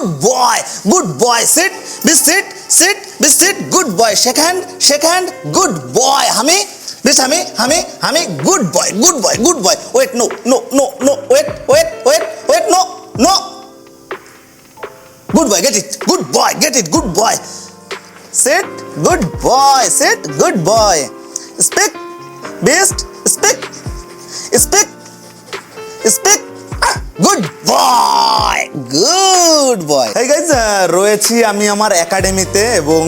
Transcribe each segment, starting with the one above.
good boy good boy sit be sit sit be sit good boy shake hand shake hand good boy hame this hame hame hame good boy good boy good boy wait no no no no wait wait wait wait no no. Good boy get it good boy get it good boy. Sit good boy sit good boy. Speak beast speak speak speak ah. Good boy good boy guys, uh, রয়েছি আমি আমার একাডেমিতে এবং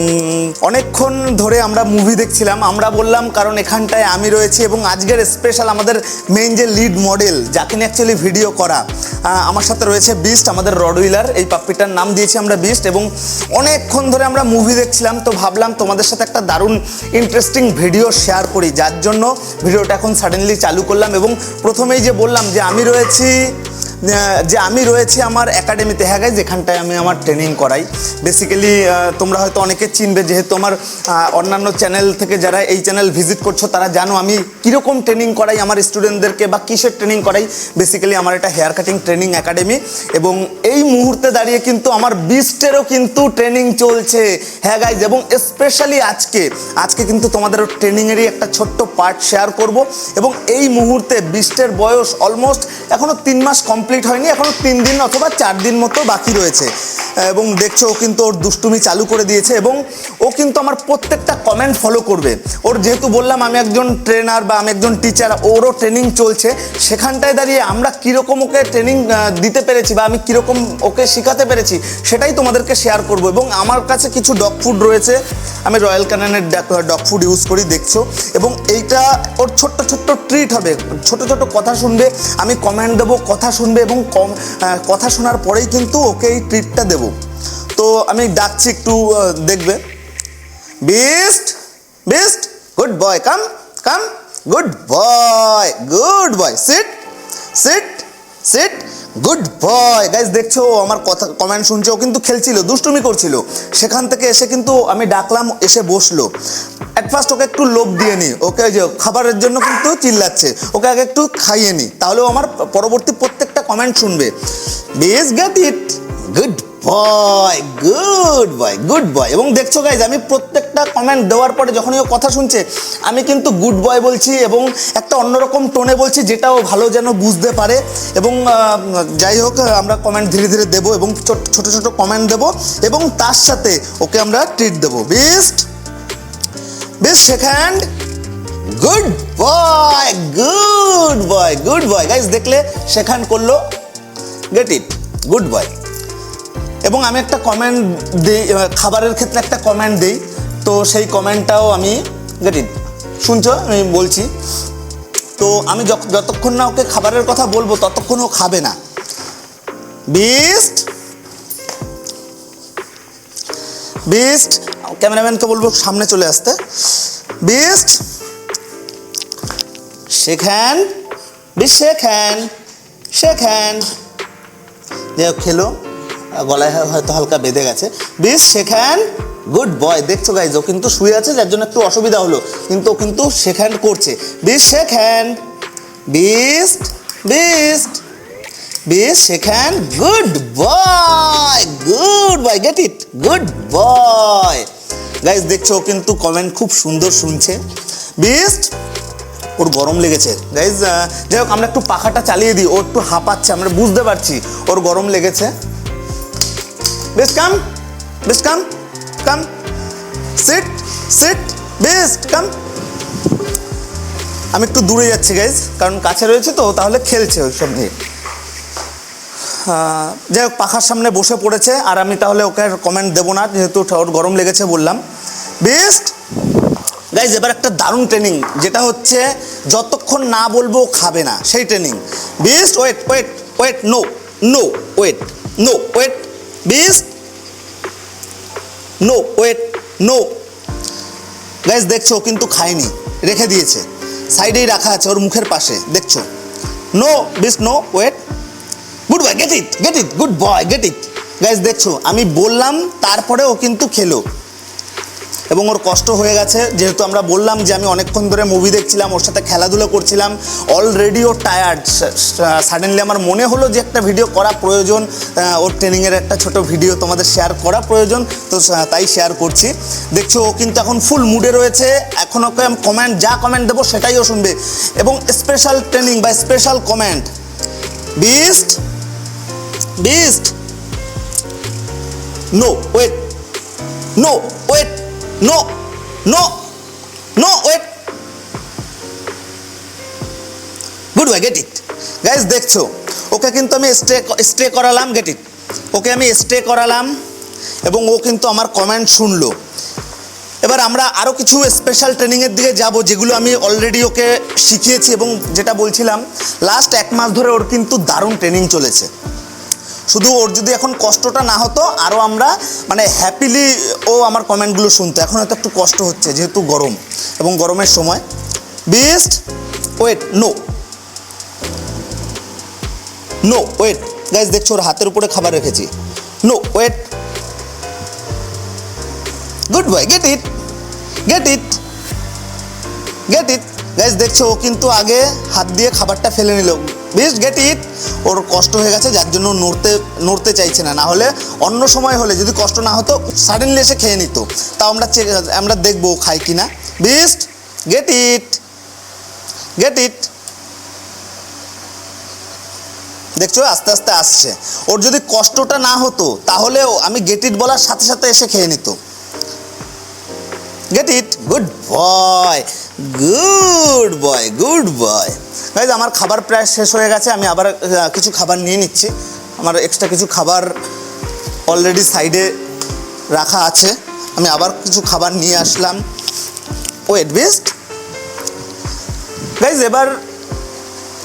অনেকক্ষণ ধরে আমরা movie দেখছিলাম। আমরা বললাম কারণ এখানটায় আমি রয়েছি এবং আজকের স্পেশাল আমাদের মেইন যে লিড মডেল যাকে নিয়ে অ্যাকচুয়ালি ভিডিও করা আমার সাথে রয়েছে বিস্ট আমাদের রডউইলার এই পাপ্পিটার নাম দিয়েছি আমরা বিস্ট এবং অনেকক্ষণ ধরে আমরা মুভি দেখছিলাম। তো ভাবলাম তোমাদের সাথে একটা দারুণ ইন্টারেস্টিং ভিডিও শেয়ার করি যার জন্য ভিডিওটা এখন সাডেনলি চালু করলাম এবং প্রথমেই যে বললাম যে আমি রয়েছি যে আমি রয়েছি আমার একাডেমিতে হ্যাঁ যেখানটায় আমি আমার ট্রেনিং করাই। বেসিক্যালি তোমরা হয়তো অনেকে চিনবে, যেহেতু আমার অন্যান্য চ্যানেল থেকে যারা এই চ্যানেল ভিজিট করছ, তারা জানো আমি কীরকম ট্রেনিং করাই আমার স্টুডেন্টদেরকে বা কিসের ট্রেনিং করাই। বেসিক্যালি আমার এটা হেয়ার কাটিং ট্রেনিং একাডেমি এবং এই মুহূর্তে দাঁড়িয়ে কিন্তু আমার বিস্টেরও কিন্তু ট্রেনিং চলছে হ্যাঁ গাইজ এবং স্পেশালি আজকে আজকে কিন্তু তোমাদের ট্রেনিংয়েরই একটা ছোট্ট পার্ট শেয়ার করব এবং এই মুহূর্তে বিস্টের বয়স অলমোস্ট এখনও তিন মাস কমপ্লিট হয়নি এখনও তিন দিন অথবা চার দিন মতো বাকি রয়েছে। এবং দেখছ ও কিন্তু ওর দুষ্টুমি চালু করে দিয়েছে এবং ও কিন্তু আমার প্রত্যেকটা কমেন্ট ফলো করবে। ওর যেহেতু বললাম আমি একজন ট্রেনার বা আমি একজন টিচার ওরও ট্রেনিং চলছে। সেখানটায় দাঁড়িয়ে আমরা কীরকম ওকে ট্রেনিং দিতে পেরেছি বা আমি কীরকম ওকে শেখাতে পেরেছি, সেটাই তোমাদেরকে শেয়ার করব। এবং আমার কাছে কিছু ডগ ফুড রয়েছে, আমি রয়্যাল ক্যানানের ডগ ফুড ইউজ করি, দেখছ। এবং এইটা ওর ছোট্ট ছোট্ট ট্রিট হবে। ছোট ছোট কথা শুনবে, আমি কমেন্ট দেবো, কথা শুনবে এবং কম কথা শোনার পরেই কিন্তু ওকে এই ট্রিটটা দেবো। তো আমি ডাকছি একটু দেখবে। Beast Beast, good boy, come come, good boy good boy, sit sit sit, good boy. Guys দেখছ আমার কথা কমেন্ট শুনছে, ও কিন্তু খেলছিল, দুষ্টুমি করছিল। সেখান থেকে এসে কিন্তু আমি ডাকলাম, এসে বসল। অ্যাট ফার্স্ট ওকে একটু লোভ দিয়ে নি, ওকে যে খাবারের জন্য কিন্তু চিল্লাচ্ছে, ওকে আগে একটু খাইয়ে নি। তাহলেও আমার পরবর্তী প্রত্যেকটা কমেন্ট শুনবে। Beast get it good boy good boy good boy এবং দেখছ গাইজ আমি প্রত্যেকটা কমেন্ট দেওয়ার পরে যখনই ও কথা শুনছে, আমি কিন্তু গুড বয় বলছি এবং একটা অন্যরকম টোনে বলছি যেটা ও ভালো যেন বুঝতে পারে। এবং যাই হোক, আমরা কমেন্ট ধীরে ধীরে দেবো এবং ছোট- ছোট কমেন্ট দেবো এবং তার সাথে ওকে আমরা ট্রিট দেবো। Beast Beast shake hand good boy good boy good boy guys দেখলে সেখান করল গেট ইট গুড বয় এবং আমি একটা কমেন্ট দিই খাবারের ক্ষেত্রে একটা কমেন্ট দিই, তো সেই কমেন্টটাও আমি গেট ইট শুনছো? আমি বলছি। তো আমি যতক্ষণ না ওকে খাবারের কথা বলব, ততক্ষণ ও খাবে না। বিস্ট বিস্ট ক্যামেরাম্যানকে বলব সামনে চলে আসতে। বিস্ট শেক হ্যান্ড যাই হোক, খেলো। গলায় হয়- হয়তো হালকা বেঁধে গেছে। বিশ শেখান গুড বয়। দেখছ গাইজ ও কিন্তু শুয়ে আছে, যার জন্য একটু অসুবিধা হলো। কিন্তু ও কিন্তু শেখান করছে। বিশ hand Beast Beast Beast shake hand, good boy good boy get it good boy. Guys দেখছ কিন্তু কমেন্ট খুব সুন্দর শুনছে। বেস্ট ওর গরম লেগেছে। গাইজ যাই হোক আমরা একটু পাখাটা চালিয়ে দিই। ও একটু হাঁপাচ্ছে আমরা বুঝতে পারছি। ওর গরম লেগেছে। Beast come Beast come come sit sit Beast come আমি একটু দূরে যাচ্ছি গাইজ কারণ কাছে রয়েছে তো তাহলে খেলছে ওইসব নিয়ে। আহ, যাই হোক পাখার সামনে বসে পড়েছে আর আমি তাহলে ওকে কমেন্ট দেবো না যেহেতু ওর গরম লেগেছে বললাম। বেস্ট গাইজ এবার একটা দারুণ ট্রেনিং যেটা হচ্ছে যতক্ষণ না বলব খাবে না, সেই training Beast wait wait wait no no wait no wait Beast no wait no guys দেখছ কিন্তু খায়নি, রেখে দিয়েছে। সাইডেই রাখা আছে, ওর মুখের পাশে, দেখছ? No Beast no wait good boy get it get it good boy get it guys দেখছ, আমি বললাম তারপরে ও কিন্তু খেলো। এবং ওর কষ্ট হয়ে গেছে। যেহেতু আমরা বললাম যে আমি অনেকক্ষণ ধরে মুভি দেখছিলাম, ওর সাথে খেলাধুলো করছিলাম অলরেডি ও টায়ার্ড সাডেনলি আমার মনে হলো যে একটা ভিডিও করা প্রয়োজন ওর ট্রেনিংয়ের একটা ছোট ভিডিও তোমাদের শেয়ার করা প্রয়োজন, তো তাই শেয়ার করছি। দেখছ, ও কিন্তু এখন ফুল মুডে রয়েছে। এখন ওকে আমি কমেন্ট যা কমেন্ট দেবো সেটাই ও শুনবে। এবং স্পেশাল ট্রেনিং বা special comment Beast Beast no wait no wait no no no wait good boy get it guys দেখছ, ওকে কিন্তু আমি স্টে স্টে করালাম গেট ইট ওকে আমি স্টে করালাম, এবং ও কিন্তু আমার কমেন্ট শুনলো। এবার আমরা আরও কিছু স্পেশাল ট্রেনিংয়ের দিকে যাব, যেগুলো আমি অলরেডি ওকে শিখিয়েছি, এবং যেটা বলছিলাম লাস্ট এক মাস ধরে ওর কিন্তু দারুণ ট্রেনিং চলেছে। শুধু ওর যদি এখন কষ্টটা না হতো আরও আমরা মানে হ্যাপিলি ও আমার কমেন্টগুলো শুনতো। এখন হয়তো একটু কষ্ট হচ্ছে, যেহেতু গরম এবং গরমের সময়। Beast wait no no wait guys দেখছ, ওর হাতের উপরে খাবার রেখেছি। No wait good boy get it get it get it guys দেখছ, ও কিন্তু আগে হাত দিয়ে খাবারটা ফেলে নিল। বেশ গেট ইট ওর কষ্ট হয়ে গেছে, যার জন্য নড়তে নড়তে চাইছে না। না হলে অন্য সময় হলে যদি কষ্ট না হতো সাডেনলি এসে খেয়ে নিত। তাও আমরা আমরা দেখব ও খায় কিনা। Beast get it get it দেখছ, আস্তে আস্তে আসছে। ওর যদি কষ্টটা না হতো, তাহলে আমি গেট ইট বলার সাথে সাথে এসে খেয়ে নিত। Get it good boy good boy good boy guys আমার খাবার প্রায় শেষ হয়ে গেছে। আমি আবার কিছু খাবার নিয়ে নিচ্ছি। আমার এক্সট্রা কিছু খাবার অলরেডি সাইডে রাখা আছে। আমি আবার কিছু খাবার নিয়ে আসলাম। ওয়েট বেস্ট গাইজ এবার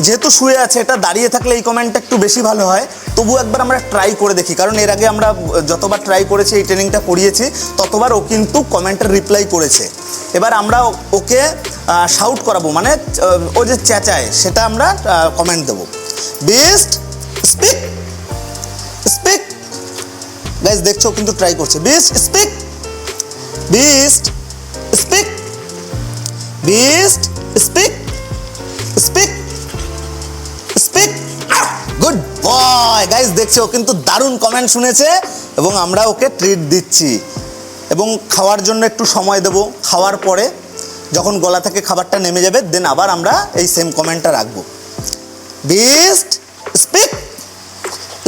যেহেতু শুয়ে আছে, এটা দাঁড়িয়ে থাকলে এই কমেন্টটা একটু বেশি ভালো হয়। তবু একবার আমরা ট্রাই করে দেখি। কারণ এর আগে আমরা যতবার ট্রাই করেছি, এই ট্রেনিংটা করিয়েছি, ততবার ও কিন্তু কমেন্টের রিপ্লাই করেছে। এবার আমরা ওকে শাউট করাবো মানে ও যে চেঁচায়, সেটা আমরা কমেন্ট দেবো। বেস্ট স্পিক স্পিক গাইজ দেখছ কিন্তু ট্রাই করছে। Beast speak Beast speak Beast speak guys দেখছ ও কিন্তু দারুণ কমেন্ট শুনেছে এবং আমরা ওকে ট্রিট দিচ্ছি। এবং খাওয়ার জন্য একটু সময় দেব। খাওয়ার পরে যখন গলা থেকে খাবারটা নেমে যাবে দেন আবার আমরা এই সেম কমেন্টটা রাখব। Beast speak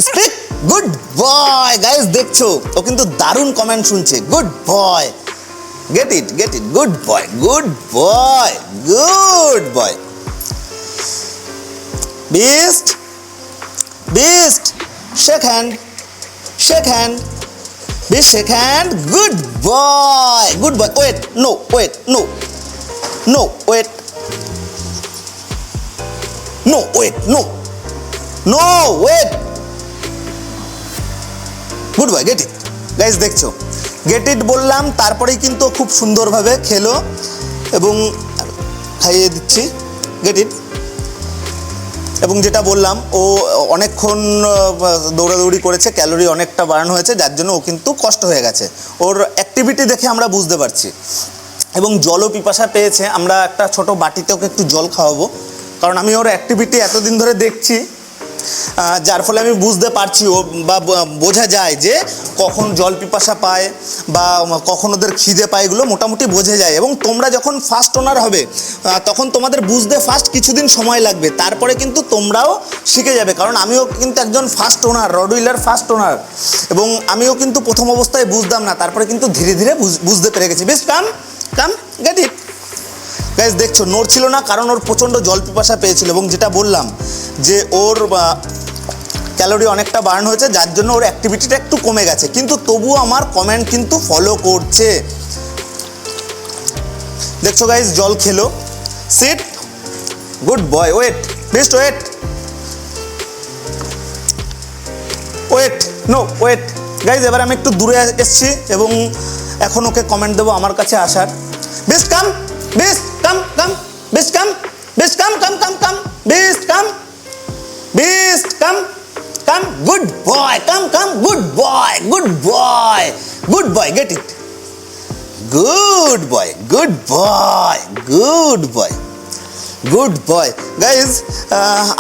speak good boy guys দেখছ ও কিন্তু দারুণ কমেন্ট শুনছে। Good boy get it get it good boy good boy good boy Beast, Beast, shake hand, shake hand, Beast, shake hand. Good boy, good boy. Wait, no, wait, no, no, wait, no, wait, no, no, wait. Good boy get it guys দেখছ get it বললাম তারপরেই কিন্তু খুব সুন্দরভাবে খেলো এবং খাইয়ে দিচ্ছি গেট ইট এবং যেটা বললাম, ও অনেকক্ষণ দৌড়াদৌড়ি করেছে, ক্যালোরি অনেকটা বাড়ানো হয়েছে, যার জন্য ও কিন্তু কষ্ট হয়ে গেছে। ওর অ্যাক্টিভিটি দেখে আমরা বুঝতে পারছি। এবং জলও পিপাসা পেয়েছে, আমরা একটা ছোট বাটিতে ওকে একটু জল খাওয়াবো। কারণ আমি ওর অ্যাক্টিভিটি এতদিন ধরে দেখছি যার ফলে আমি বুঝতে পারছি ও বা বোঝা যায় যে কখন জল পিপাসা পায় বা কখন ওদের খিদে পায়, এগুলো মোটামুটি বোঝা যায়। এবং তোমরা যখন ফার্স্ট ওনার হবে তখন তোমাদের বুঝতে ফার্স্ট কিছুদিন সময় লাগবে। তারপরে কিন্তু তোমরাও শিখে যাবে। কারণ আমিও কিন্তু একজন ফার্স্ট ওনার রডউইলার ফার্স্ট ওনার এবং আমিও কিন্তু প্রথম অবস্থায় বুঝতাম না। তারপরে কিন্তু ধীরে ধীরে বুঝ- বুঝতে পেরে গেছি। বেশ come come gate it guys দেখছ নড়ছিল না, কারণ ওর প্রচণ্ড জল পিপাসা পেয়েছিল এবং যেটা বললাম যে ওর ক্যালোরি অনেকটা বার্ন হয়েছে, যার জন্য ওর অ্যাক্টিভিটিটা একটু কমে গেছে। কিন্তু তবুও আমার কমেন্ট কিন্তু ফলো করছে। দেখছ গাইজ জল খেলো। Sit good boy wait Beast wait wait no wait guys এবার আমি একটু দূরে এসেছি এবং এখন ওকে কমেন্ট দেবো আমার কাছে আসার। Beast come Beast come, come. Beast, come. Beast, come, come, come, come. Beast, come. Beast, come. Come. Good boy. Come, come. Good boy. Good boy. Good boy. Get it. Good boy. Good boy. Good boy. Good boy guys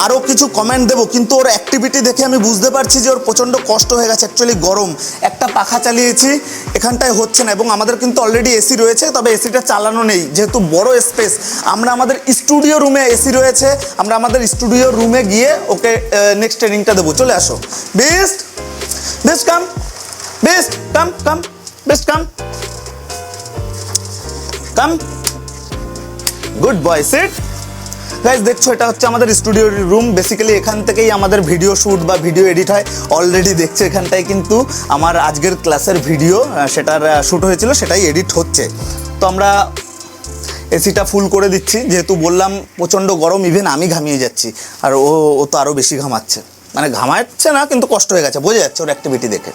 আরও কিছু comment দেবো, কিন্তু ওর activity দেখে আমি বুঝতে পারছি যে ওর প্রচণ্ড কষ্ট হয়ে গেছে অ্যাকচুয়ালি গরম। একটা পাখা চালিয়েছি, এখানটায় হচ্ছে না, এবং আমাদের কিন্তু অলরেডি এসি রয়েছে, তবে এসিটা চালানো নেই, যেহেতু বড় স্পেস আমরা আমাদের স্টুডিও রুমে এসি রয়েছে, আমরা আমাদের স্টুডিও রুমে গিয়ে ওকে নেক্সট ট্রেনিংটা দেবো। চলে আসো। Beast Beast come Beast come come Beast come come good boy sit guys দেখছ এটা হচ্ছে আমাদের স্টুডিও রুম বেসিক্যালি এখান থেকেই আমাদের ভিডিও শ্যুট বা ভিডিও এডিট হয়। অলরেডি দেখছ এখানটায় কিন্তু আমার আজকের ক্লাসের ভিডিও সেটার শ্যুট হয়েছিল সেটাই এডিট হচ্ছে। তো আমরা এসিটা ফুল করে দিচ্ছি। যেহেতু বললাম প্রচণ্ড গরম ইভেন আমি ঘামিয়ে যাচ্ছি। আর ও ও তো আরও বেশি ঘামাচ্ছে। মানে ঘামাচ্ছে না কিন্তু কষ্ট হয়ে গেছে। বোঝা যাচ্ছে ওর অ্যাক্টিভিটি দেখে।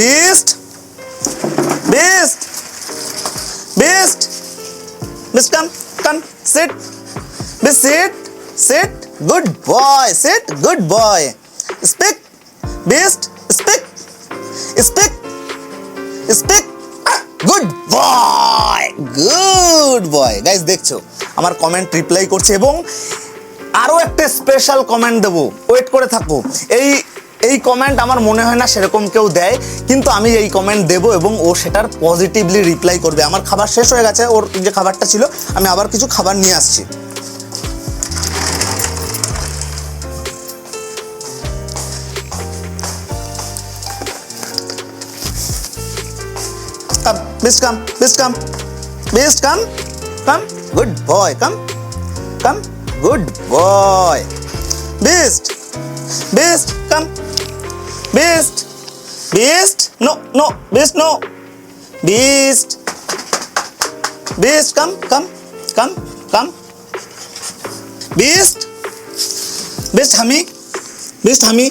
Beast Beast Beast Beast come, come, sit. Miss, sit, sit. Good boy, sit. Good boy. Speak, beast, speak, speak, speak. Good boy good boy guys দেখছ আমার কমেন্ট রিপ্লাই করছে এবং আরও একটা স্পেশাল কমেন্ট দেবো ওয়েট করে থাকো এই এই কমেন্ট আমার মনে হয় না সেরকম কেউ দেয় কিন্তু আমি এই কমেন্ট দেব এবং ও সেটার পজিটিভলি রিপ্লাই করবে আমার খাবার শেষ হয়ে গেছে ওর যে খাবারটা ছিল আমি আবার কিছু খাবার নিয়ে আসছি beast, come, come. Good boy, come, come. Good boy. Beast, beast, come. Beast, beast. No, no, beast, no. Beast, beast, come, come, come, come. Beast, beast, হামি, beast, হামি,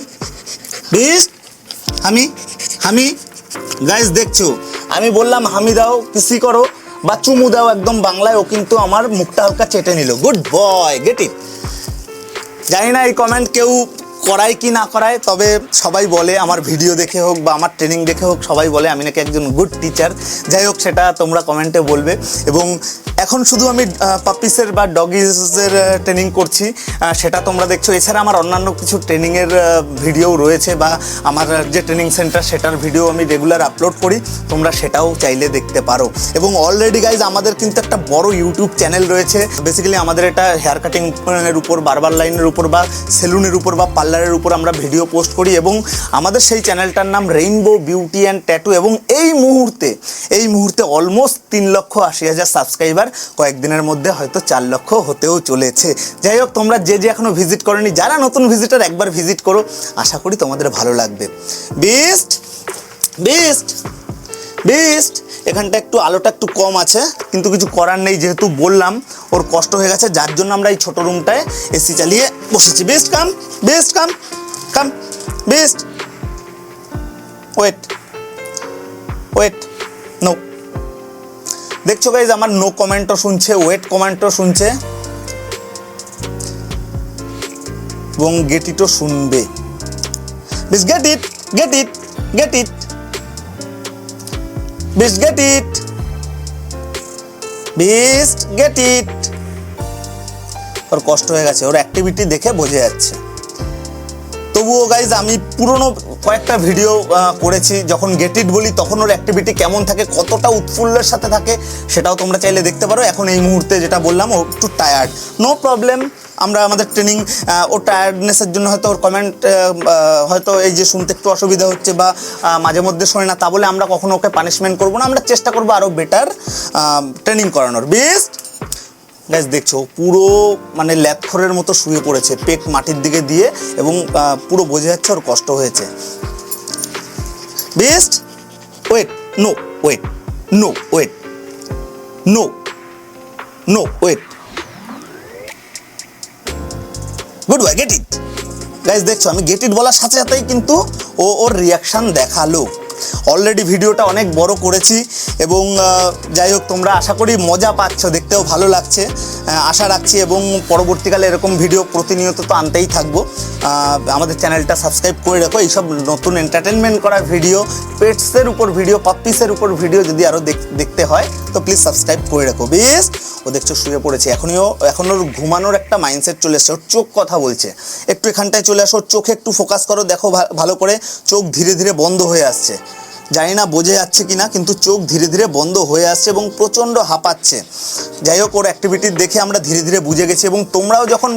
beast, হামি, হামি। গাইজ দেখছ আমি বললাম হামি দাও কিসি করো? বা চুমু দাও একদম বাংলায় ও কিন্তু আমার মুখটা হালকা চেটে নিল। গুড বয় গেট ইট জানি না এই কমেন্ট কেউ করায় কি না করায়, তবে সবাই বলে, আমার ভিডিও দেখে হোক বা আমার ট্রেনিং দেখে হোক, সবাই বলে, আমি নাকি একজন গুড টিচার যাই হোক, সেটা তোমরা কমেন্টে বলবে। এবং এখন শুধু আমি পাপিসের বা ডগিজের ট্রেনিং করছি। সেটা তোমরা দেখছ। এছাড়া আমার অন্যান্য কিছু ট্রেনিংয়ের ভিডিও রয়েছে বা আমার যে ট্রেনিং সেন্টার সেটার ভিডিও আমি রেগুলার আপলোড করি। তোমরা সেটাও চাইলে দেখতে পারো। এবং অলরেডি গাইজ আমাদের কিন্তু একটা বড় ইউটিউব চ্যানেল রয়েছে। বেসিক্যালি আমাদের এটা হেয়ার কাটিং এর উপর বারবার লাইনের উপর বা সেলুনের উপর বা পার্লারের উপর আমরা ভিডিও পোস্ট করি। এবং আমাদের সেই চ্যানেলটার নাম রেইনবো বিউটি অ্যান্ড ট্যাটু এবং এই মুহূর্তে এই মুহূর্তে অলমোস্ট তিন লক্ষ আশি হাজার সাবস্ক্রাইবার কয়েকদিনের মধ্যে হয়তো চার লক্ষ হতেও চলেছে। যাই হোক, তোমরা যে যে এখনও ভিজিট করনি, যারা নতুন ভিজিটার একবার ভিজিট করো। আশা করি তোমাদের ভালো লাগবে। বেস্ট বেস্ট বেস্ট এখানটা একটু, আলোটা একটু কম আছে, কিন্তু কিছু করার নেই, যেহেতু বললাম, ওর কষ্ট হয়ে গেছে, যার জন্য আমরা এই ছোট রুমটায় এসি চালিয়ে বসেছি। Beast come Beast come come Beast wait wait দেখছ গাইজ আমার নো কমেন্টও শুনছে ওয়েট কমেন্টও শুনছে এবং গেট ইটও শুনবে Beast get it get it get it Beast, get it. Beast, get it. ওর কষ্ট হয়ে গেছে ওর অ্যাক্টিভিটি দেখে বোঝা যাচ্ছে তবুও গাইজ আমি পুরনো কয়েকটা ভিডিও করেছি। যখন গেট ইট বলি, তখন ওর অ্যাক্টিভিটি কেমন থাকে, কতটা উৎফুল্লের সাথে থাকে, সেটাও তোমরা চাইলে দেখতে পারো। এখন এই মুহূর্তে যেটা বললাম, ও একটু টায়ার্ড নো প্রবলেম আমরা আমাদের ট্রেনিং ওর টায়ার্ডনেসের জন্য হয়তো ওর কমেন্ট হয়তো এই যে শুনতে একটু অসুবিধা হচ্ছে বা মাঝে মধ্যে শোনে না, তা বলে আমরা কখনো ওকে পানিশমেন্ট করব না। আমরা চেষ্টা করব আরও বেটার ট্রেনিং করানোর। বেস্ট গ্যাস দেখছ পুরো মানে ল্যাথখরের মতো শুয়ে পড়েছে, পেট মাটির দিকে দিয়ে এবং পুরো বোঝা যাচ্ছে ওর কষ্ট হয়েছে। Best, wait, no wait no wait, no no, wait. Good, bye, get it. Guys দেখছ, আমি গেট ইট বলার সাথে সাথেই কিন্তু ও, ওর রিয়াকশান দেখাল। অলরেডি ভিডিওটা অনেক বড় করেছি এবং যাই হোক, তোমরা আশা করি মজা পাচ্ছ, দেখতেও ভালো লাগছে। আশা রাখছি এবং পরবর্তীকালে এরকম ভিডিও প্রতিনিয়ত তো আনতেই থাকব। আমাদের চ্যানেলটা সাবস্ক্রাইব করে রাখো। এইসব নতুন এন্টারটেনমেন্ট করা ভিডিও পেটসের উপর ভিডিও পাপ্পিসের উপর ভিডিও যদি আরও দেখতে হয়, তো প্লিজ সাবস্ক্রাইব করে রাখো। বেশ, ও দেখছ, শুয়ে পড়েছে। এখনই ও এখন ওর ঘুমানোর একটা মাইন্ডসেট চলে এসছে। ওর চোখ কথা বলছে। একটু এখানটায় চলে আসো চোখে একটু ফোকাস করো। দেখো ভালো করে চোখ ধীরে ধীরে বন্ধ হয়ে আসছে। জানি না বোঝে যাচ্ছে কি না কিন্তু চোখ ধীরে ধীরে বন্ধ হয়ে আসছে এবং প্রচণ্ড হাঁপাচ্ছে। যাই হোক, ওর অ্যাক্টিভিটি দেখে আমরা ধীরে ধীরে বুঝে গেছি এবং তোমরাও যখন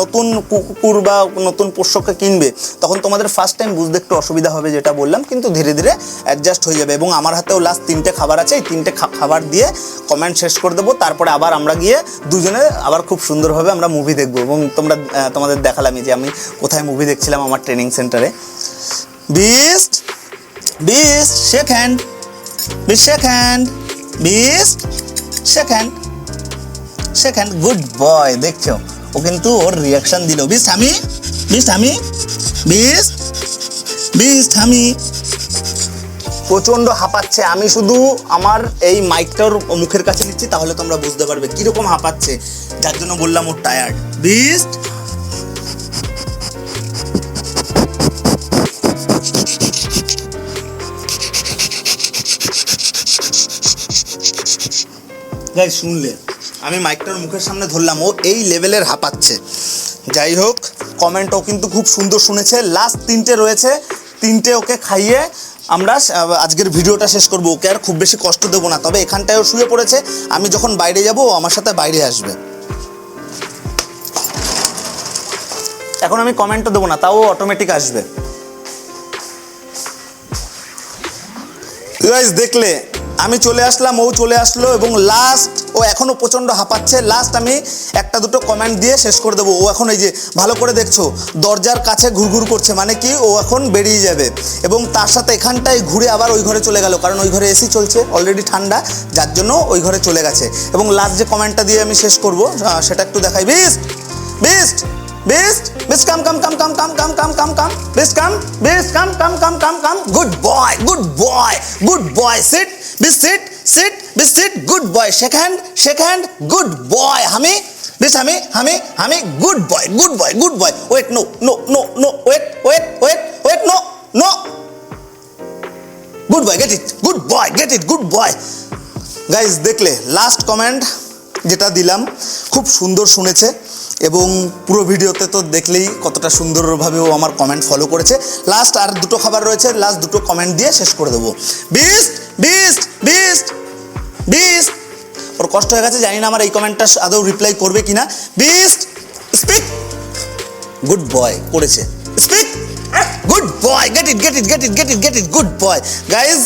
নতুন কুকুর বা নতুন পোষ্যকে কিনবে, তখন তোমাদের ফার্স্ট টাইম বুঝতে একটু অসুবিধা হবে যেটা বললাম, কিন্তু ধীরে ধীরে অ্যাডজাস্ট হয়ে যাবে এবং আমার হাতেও লাস্ট তিনটে খাবার আছে, এই তিনটে খাবার দিয়ে কমেন্ট শেষ করে দেবো, তারপরে আবার আমরা গিয়ে দুজনে আবার খুব সুন্দরভাবে আমরা মুভি দেখব এবং তোমরা তোমাদের দেখালামই যে আমি কোথায় মুভি দেখছিলাম আমার ট্রেনিং সেন্টারে Beast Bees, shake hand. Bees, shake hand. Bees, shake hand. Shake hand. Good boy. দেখছ ও কিন্তু ওর রিয়াকশন দিল বিস আমি বিস আমি বিস বিস থামি প্রচণ্ড হাঁপাচ্ছে আমি শুধু আমার এই মাইকটার মুখের কাছে নিচ্ছি তাহলে তোমরা বুঝতে পারবে কীরকম হাঁপাচ্ছে যার জন্য বললাম ওর টায়ার্ড বিস্ট গাই, শুনলে। আমি মাইকটার মুখের সামনে ধরলাম, ও এই লেভেলের হাঁপাচ্ছে। যাই হোক কমেন্টও কিন্তু খুব সুন্দর শুনেছে। লাস্ট তিনটে রয়েছে, তিনটে ওকে খাইয়ে আমরা আজকের ভিডিওটা শেষ করব। ওকে আর খুব বেশি কষ্ট দেবো না, তবে এখানটায় ও শুয়ে পড়েছে। আমি যখন বাইরে যাব, ও আমার সাথে বাইরে আসবে। এখন আমি কমেন্টও দেবো না, তাও অটোমেটিক আসবে। দেখলে আমি চলে আসলাম, ও চলে আসলো এবং লাস্ট ও এখনও প্রচণ্ড হাঁপাচ্ছে। লাস্ট আমি একটা দুটো কমেন্ট দিয়ে শেষ করে দেবো। ও এখন এই যে, ভালো করে দেখছ, দরজার কাছে ঘুরঘুর করছে মানে কি ও এখন বেরিয়ে যাবে। এবং তার সাথে এখানটায় ঘুরে আবার ওই ঘরে চলে গেল, কারণ ওই ঘরে এসি চলছে অলরেডি ঠান্ডা, যার জন্য ওই ঘরে চলে গেছে। এবং লাস্ট যে কমেন্টটা দিয়ে আমি শেষ করব সেটা একটু দেখাই। Best Beast Beast, Beast, come, come, come, come, come, come, come, come, come. Beast, come, Beast, come, come, come, come, come. Good boy, good boy, good boy. Sit, Beast, sit, sit, Beast, sit. Good boy. Shake hand, shake hand. Good boy. Hami, Beast, Hami, Hami, Hami. Good boy, good boy, good boy. Wait, no, no, no, no. Wait, wait, wait, wait. No, no. Good boy get it good boy get it good boy guys দেখলে last comment যেটা দিলাম খুব সুন্দর শুনেছে এবং পুরো ভিডিওতে তো দেখলেই কতটা সুন্দরভাবে ও আমার কমেন্ট ফলো করেছে। লাস্ট আর দুটো খাবার রয়েছে লাস্ট দুটো কমেন্ট দিয়ে শেষ করে দেবো। বিস্ট বিস্ট বিস্ট বিস্ট ওর কষ্ট হয়ে গেছে, জানি না আমার এই কমেন্টটা আদৌ রিপ্লাই করবে কিনা। বিস্ট স্পিক গুড বয় করেছে। Speak good boy get it get it get it get it get it good boy guys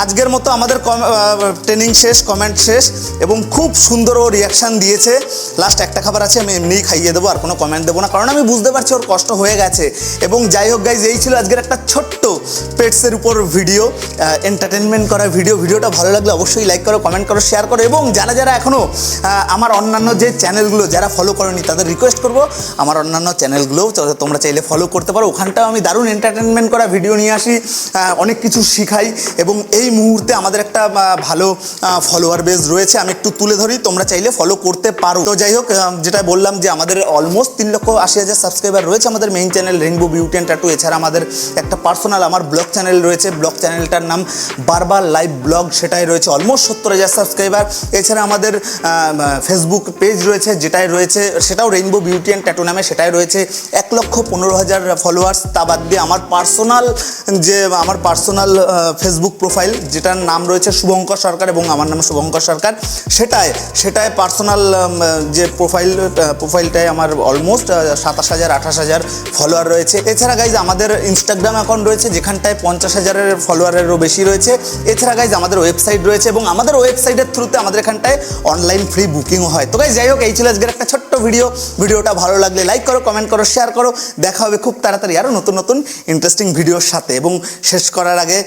আজকের মতো আমাদের ট্রেনিং শেষ কমেন্ট শেষ, এবং খুব সুন্দর ও রিয়াকশান দিয়েছে। লাস্ট একটা খাবার আছে, আমি এমনিই খাইয়ে দেবো, আর কোনো কমেন্ট দেবো না, কারণ আমি বুঝতে পারছি ওর কষ্ট হয়ে গেছে। এবং যাই হোক গাইজ এই ছিল আজকের একটা ছোট্ট পেটসের উপর ভিডিও এন্টারটেনমেন্ট করা ভিডিও ভিডিওটা ভালো লাগলে অবশ্যই লাইক করো কমেন্ট করো শেয়ার করো, এবং যারা যারা এখনও আমার অন্যান্য যে চ্যানেলগুলো যারা ফলো করেনি, তাদের রিকোয়েস্ট করব, আমার অন্যান্য চ্যানেলগুলোও তোমরা চাইলে ফলো করতে পারো। ওখানটাও আমি দারুণ এন্টারটেনমেন্ট করা ভিডিও নিয়ে আসি অনেক কিছু শিখাই, এবং এই মুহূর্তে আমাদের একটা ভালো ফলোয়ার বেস রয়েছে। আমি একটু তুলে ধরি, তোমরা চাইলে ফলো করতে পারো। তো যাই হোক যেটা বললাম যে আমাদের অলমোস্ট তিন লক্ষ আশি হাজার সাবস্ক্রাইবার রয়েছে আমাদের main channel Rainbow Beauty and Tattoo এছাড়া আমাদের একটা পার্সোনাল আমার ব্লগ চ্যানেল রয়েছে। ব্লগ চ্যানেলটার নাম বারবার লাইভ ব্লগ সেটাই রয়েছে অলমোস্ট সত্তর হাজার সাবস্ক্রাইবার এছাড়া আমাদের ফেসবুক পেজ রয়েছে, যেটাই রয়েছে, সেটাও রেইনবো বিউটি অ্যান্ড ট্যাটু নামে, সেটাই রয়েছে। এক লক্ষ পনেরো হাজার ফলোয়ার্স তা বাদ দিয়ে আমার পার্সোনাল যে, আমার পার্সোনাল ফেসবুক প্রোফাইল যেটার নাম রয়েছে শুভঙ্কর সরকার এবং আমার নাম শুভঙ্কর সরকার সেটাই সেটাই পার্সোনাল যে প্রোফাইল প্রোফাইলটায় আমার অলমোস্ট সাতাশ হাজার, আঠাশ হাজার ফলোয়ার রয়েছে। এছাড়া গাইজ আমাদের ইনস্টাগ্রাম অ্যাকাউন্ট রয়েছে, যেখানটায় পঞ্চাশ হাজারের ফলোয়ারেরও বেশি রয়েছে। এছাড়া গাইজ আমাদের ওয়েবসাইট রয়েছে এবং আমাদের ওয়েবসাইটের থ্রুতে আমাদের এখানটায় অনলাইন ফ্রি বুকিংও হয়। তো গাইজ যাই হোক এই ছিল আজকের একটা ছোট্ট ভিডিও ভিডিওটা ভালো লাগলে লাইক করো কমেন্ট করো শেয়ার করো। দেখা হবে খুব তাড়াতাড়ি আরও নতুন নতুন ইন্টারেস্টিং ভিডিওর সাথে। এবং শেষ করার আগে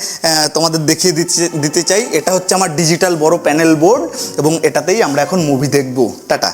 তোমাদের দেখিয়ে দিতে দিতে চাই, এটা হচ্ছে আমার ডিজিটাল বড় প্যানেল বোর্ড এবং এটাতেই আমরা এখন মুভি দেখব। টাটা।